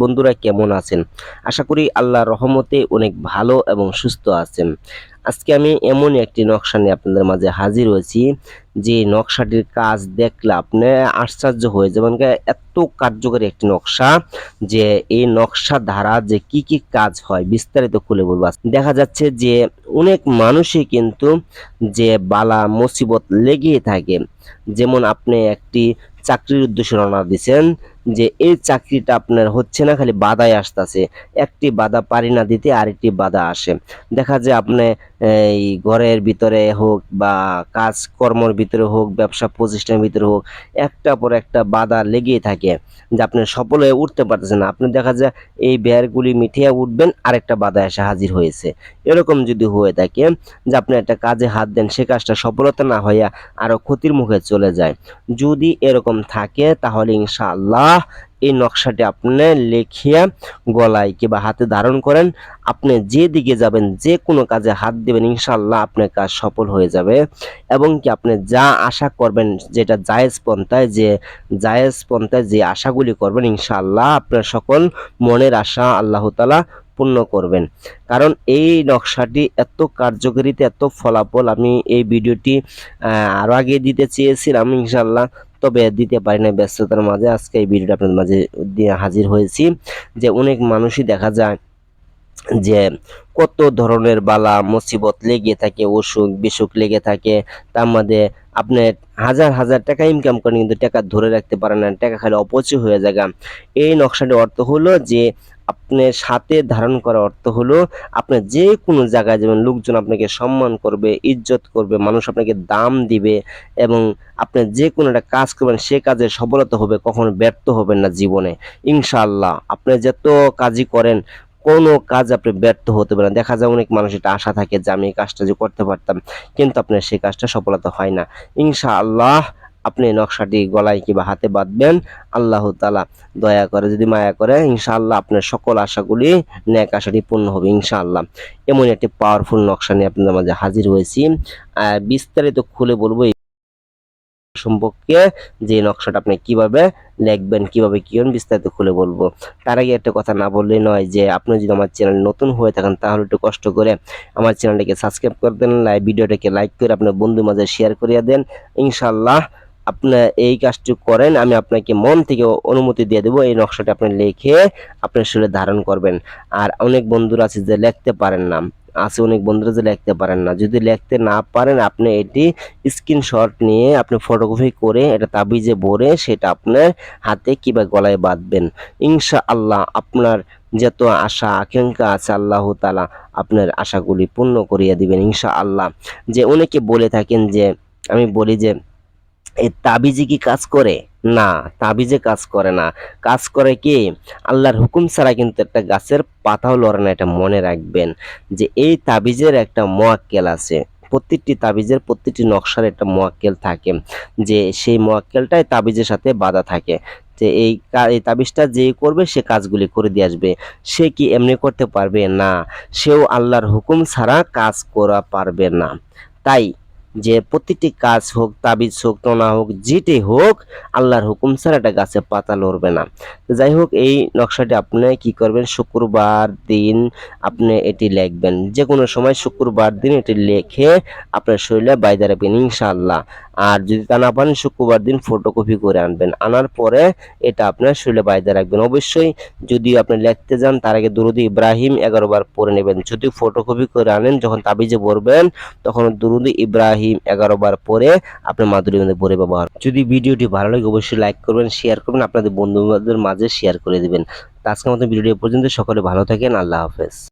বন্ধুরা কেমন আছেন? আশা করি আল্লাহর রহমতে অনেক ভালো এবং সুস্থ আছেন। আজকে আমি এমন একটি নকশা নিয়ে আপনাদের মাঝে হাজির হয়েছি, যে নকশাটির কাজ দেখলে আপনি আশ্চর্য হয়ে যাবেন। এত কার্যকরী একটি নকশা, যে এই নকশা দ্বারা যে কি কি কাজ হয়, বিস্তারিত খুলে বলব। দেখা যাচ্ছে যে অনেক মানুষই কিন্তু যে বালা, মুসিবত লেগেই থাকে। যেমন আপনি একটি চাকরির উদ্দেশ্যে রওনা দিছেন যে এই চাকরিটা আপনার হচ্ছে না, খালি বাধায় আসতেছে। একটি বাধা পারি না দিতে আরেকটি বাধা আসে। দেখা যায় আপনি, এই ঘরের ভিতরে হোক বা কাজ কর্মর ভিতরে হোক, ব্যবসা প্রতিষ্ঠানের ভিতরে হোক, একটা পর একটা বাধা লেগেই থাকে যে আপনি সফল হয়ে উঠতে পারতেছেন না। আপনি দেখা যায় এই বেয়ারগুলি মিঠিয়ে উঠবেন, আরেকটা বাধা এসে হাজির হয়েছে। এরকম যদি হয়ে থাকে যে আপনি একটা কাজে হাত দেন, সে কাজটা সফলতা না হইয়া আরও ক্ষতির মুখে চলে যায়। যদি এরকম থাকে তাহলে ইনশাআল্লাহ এই নকশাটি আপনি লিখিয়া গলায় কিংবা হাতে ধারণ করেন। আপনি যে দিকে যাবেন যে কোনো কাজে হাত দিবেন ইনশাআল্লাহ আপনার কাজ সফল হয়ে যাবে। এবং কি আপনি যা আশা করবেন যেটা জায়েজ পন্থায় যে জায়েজ পন্থায় যে আশাগুলি করবেন ইনশাআল্লাহ আপনার সকল মনের আশা আল্লাহ তালা পূর্ণ করবেন। কারণ এই নকশাটি এত কার্যকারিতা এত ফলাফল আমি এই ভিডিওটি আহ, আরও আগে দিতে চেয়েছিলাম ইনশাআল্লাহ। তবে দিতে পারি না ব্যস্ততার মাঝে। আজকে এই ভিডিওটা আপনাদের মাঝে দিয়ে হাজির হয়েছি যে অনেক মানুষই দেখা যায় যে কত ধরনের বালা, মুসিবত লেগে থাকে, অসুখ বিসুখ লেগে থাকে। তার মধ্যে আপনি হাজার হাজার টাকা ইনকাম করেন কিন্তু টাকা ধরে রাখতে পারেন না, টাকা খালি অপচয় হয়ে যায় এই নকশাটির অর্থ হলো যে আপনি সাথে ধারণ করার অর্থ হলো, আপনি যে কোনো জায়গায় যাবেন লোকজন আপনাকে সম্মান করবে, ইজ্জত করবে, মানুষ আপনাকে দাম দিবে এবং আপনি যে কোনো একটা কাজ করবেন, সে কাজে সফলতা হবে, কখনো ব্যর্থ হবেন না জীবনে। ইনশাআল্লাহ, আপনি যত কাজই করেন, কোনো কাজ আপনি ব্যর্থ হতে পারেন দেখা যায় অনেক মানুষ এটা আশা থাকে যে, আমি এই কাজটা যে করতে পারতাম, কিন্তু আপনার সেই কাজটা সফলতা হয় না। ইনশাআল্লাহ আপনি নকশাটি গলায় কিংবা হাতে বাঁধবেন, আল্লাহ তালা দয়া করে যদি মায়া করে, ইনশাআল্লাহ আপনার সকল আশাগুলি, ন্যাক আশাটি পূর্ণ হবে ইনশাআল্লাহ। এমন একটি পাওয়ারফুল নকশা নিয়ে আপনাদের মাঝে হাজির হয়েছি। আর বিস্তারিত খুলে বলব সম্পর্কে যে নকশাটা আপনি কীভাবে লিখবেন, কীভাবে কি হন বিস্তারিত খুলে বলব। তার আগে একটা কথা না বললেই নয় যে, আপনি যদি আমার চ্যানেল নতুন হয়ে থাকেন, তাহলে একটু কষ্ট করে আমার চ্যানেলটাকে সাবস্ক্রাইব করে দেন ভিডিওটাকে লাইক করে আপনার বন্ধুর মাঝে শেয়ার করিয়ে দেন। ইনশাল্লাহ আপনার এই কাজটি করেন, আমি আপনাকে মন থেকে অনুমতি দিয়ে দেবো, এই নকশাটা আপনি লিখে আপনার শরীরে ধারণ করবেন। আর অনেক বন্ধুরা আছে যে লিখতে পারেন না, আছে অনেক বন্ধুরা যে লিখতে পারেন না। যদি লিখতে না পারেন, আপনি এটি স্ক্রিনশট নিয়ে আপনি ফটোকপি করে এটা তাবিজে ভরে সেটা আপনার হাতে কিংবা গলায় বাঁধবেন। ইনশা আল্লাহ আপনার যত আশা, আকাঙ্ক্ষা আছে আল্লাহ তালা আপনার আশাগুলি পূর্ণ করিয়ে দিবেন ইনশা আল্লাহ যে অনেকে বলে থাকেন যে, আমি বলি যে এই তাবিজে কি কাজ করে? না, তাবিজে কাজ করে না। কাজ করে কি? আল্লাহর হুকুম ছাড়া কিন্তু একটা গাছের পাতাও লড়ে না, এটা মনে রাখবেন যে এই তাবিজের একটা মোয়াক্কেল আছে। প্রত্যেকটি তাবিজের প্রত্যেকটি নকশার একটা মোয়াক্কেল থাকে যে সেই মোয়াক্কেলটাই তাবিজের সাথে বাধা থাকে। যে এই এই তাবিজটা যে করবে সে কাজগুলি করে দিয়ে আসবে। সে কি এমনি করতে পারবে? না। সেও আল্লাহর হুকুম ছাড়া কাজ করা পারবে না। তাই যে প্রতিটি কাজ হোক, তাবিজ হোক টোনা হোক, যেটি হোক, আল্লাহর হুকুম ছাড়া একটা গাছে পাতা লড়বে না। তো যাই হোক, এই নকশাটি আপনি কি করবেন? শুক্রবার দিন আপনি এটি লিখবেন। যে কোনো সময় শুক্রবার দিন এটি লিখে আপনার শরীরে বাইদারে রাখবেন ইনশাআল্লাহ। আর যদি তা না পারেন, শুক্রবার দিন ফটোকপি করে আনবেন। আনার পরে এটা আপনার শরীরে বাইরে রাখবেন। অবশ্যই যদি আপনি লিখতে যান, তার আগে দুরুদি ইব্রাহিম এগারো বার পড়ে নেবেন। যদি ফটোকপি করে আনেন, যখন তাবিজে ভরবেন তখন দুরুদি ইব্রাহিম এগারো বার পরে আপনি মাদুরি মধ্যে ভরে ব্যবহার যদি ভিডিওটি ভালো লাগে, অবশ্যই লাইক করবেন শেয়ার করবেন, আপনাদের বন্ধু বান্ধবের মাঝে শেয়ার করে দিবেন। আজকের মতো ভিডিও পর্যন্ত। সকলে ভালো থাকেন, আল্লাহ হাফেজ।